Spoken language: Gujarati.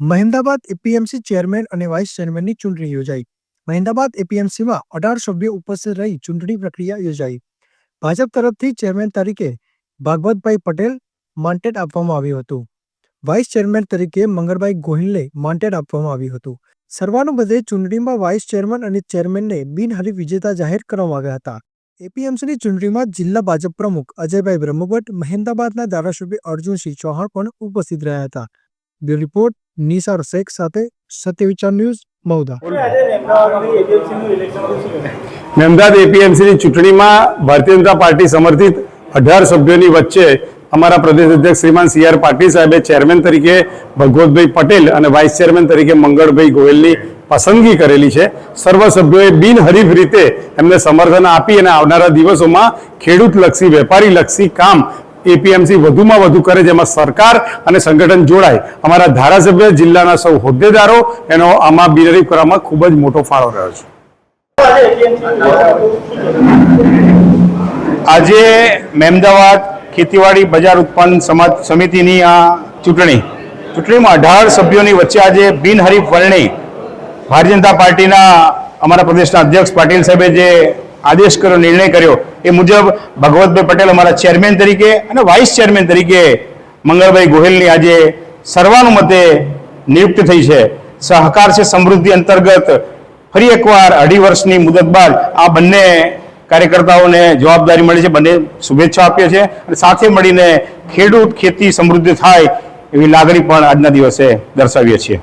મહેમદાબાદ એપીએમસી ચેરમેન અને વાઇસ ચેરમેનની ચૂંટણી યોજાઈ. મહેમદાબાદ એપીએમસીમાં અઢાર સભ્યો ઉપસ્થિત રહી ચૂંટણી પ્રક્રિયા યોજાઈ. ભાજપ તરફથી ચેરમેન તરીકે ભાગવતભાઈ પટેલ માન્ટેડ આપવામાં આવ્યું હતું. વાઇસ ચેરમેન તરીકે મંગળભાઈ ગોહિલને માન્ટેડ આપવામાં આવ્યું હતું. સર્વાનુમતે ચૂંટણીમાં વાઇસ ચેરમેન અને ચેરમેનને બિનહરીફ વિજેતા જાહેર કરવામાં આવ્યા હતા. એપીએમસીની ચૂંટણીમાં જિલ્લા ભાજપ પ્રમુખ અજયભાઈ બ્રહ્મભટ્ટ, મહેમદાબાદના ધારાસભ્ય અર્જુનસિંહ ચૌહાણ પણ ઉપસ્થિત રહ્યા હતા. બ્યુરો રિપોર્ટ નિસાર શેખ સાથે સત્યવિચાર ન્યૂઝ કહેવાય? મહેમદાદ એપીએમસીની ચૂંટણીમાં ભારતીય જનતા પાર્ટી સમર્થિત અઢાર સભ્યોની વચ્ચે અમારા પ્રદેશ અધ્યક્ષ શ્રીમાન સી આર પાટીલ સાહેબે ચેરમેન તરીકે ભગવતભાઈ પટેલ અને વાઇસ ચેરમેન તરીકે મંગળભાઈ ગોયલની પસંદગી કરેલી છે સર્વ સભ્યોએ બિનહરીફ રીતે એમને સમર્થન આપી અને આવનારા દિવસોમાં ખેડૂતલક્ષી, વેપારીલક્ષી કામ એપીએમસી વધુમાં વધુ કરે, જેમાં સરકાર અને સંગઠન જોડાય. અમારા ધારાસભ્ય, જિલ્લાના સૌ હોદ્દેદારો, એનો આમાં બિનહરીફ કરવામાં ખૂબ જ મોટો ફાળો રહ્યો છે. આજે મહેમદાવાદ ખેતીવાડી બજાર ઉત્પન્ન સમાજ સમિતિની આ ચૂંટણી, ચૂંટણીમાં અઢાર સભ્યોની વચ્ચે આજે બિનહરીફ વરણી. ભારતીય જનતા પાર્ટીના અમારા પ્રદેશના અધ્યક્ષ પાટીલ સાહેબે જે આદેશ કર્યો, નિર્ણય કર્યો. એ મુજબ ભગવતભાઈ પટેલ અમારા ચેરમેન તરીકે અને વાઇસ ચેરમેન તરીકે મંગળભાઈ ગોહિલની આજે સર્વાનુમતે નિયુક્ત થઈ છે. સહકાર છે સમૃદ્ધિ અંતર્ગત. ફરી એકવાર અઢી વર્ષની મુદત બાદ આ બંને કાર્યકર્તાઓને જવાબદારી મળી છે. બંને શુભેચ્છા આપીએ છીએ અને સાથે મળીને ખેડૂત ખેતી સમૃદ્ધિ થાય એવી લાગણી પણ આજના દિવસે દર્શાવીએ છીએ.